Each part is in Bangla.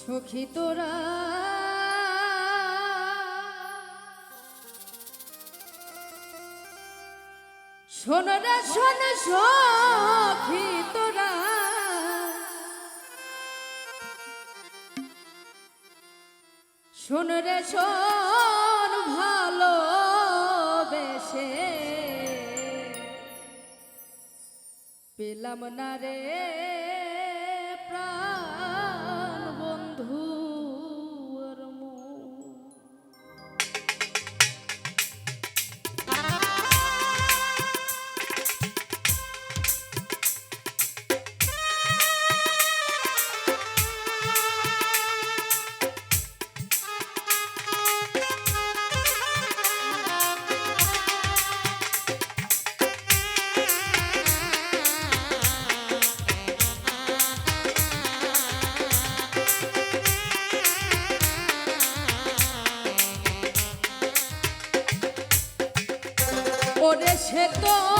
সখী তোরা। শোনরা শোন সখী তোরা। শোনরে শোন ভালো বেশে পেলাম না রে। বুঝে তো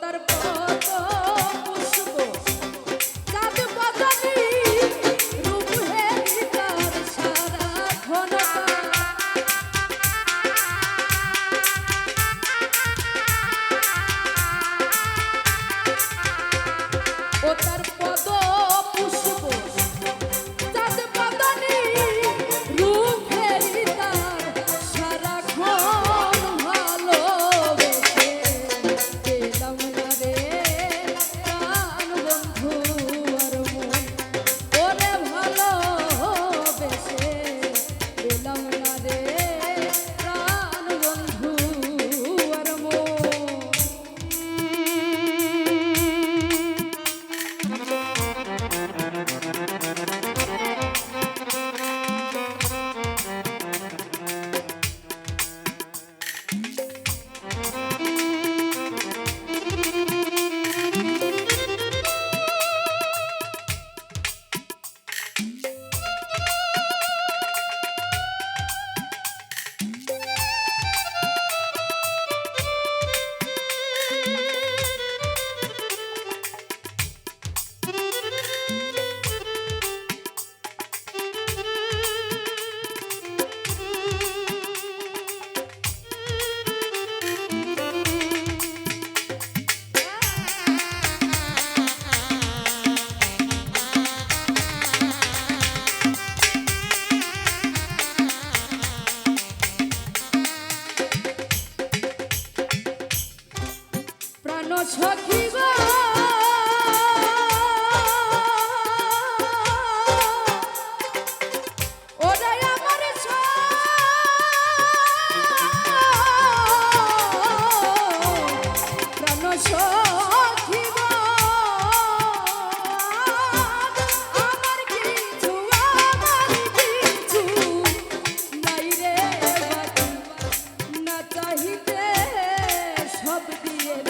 তার কত Chucky's. Like-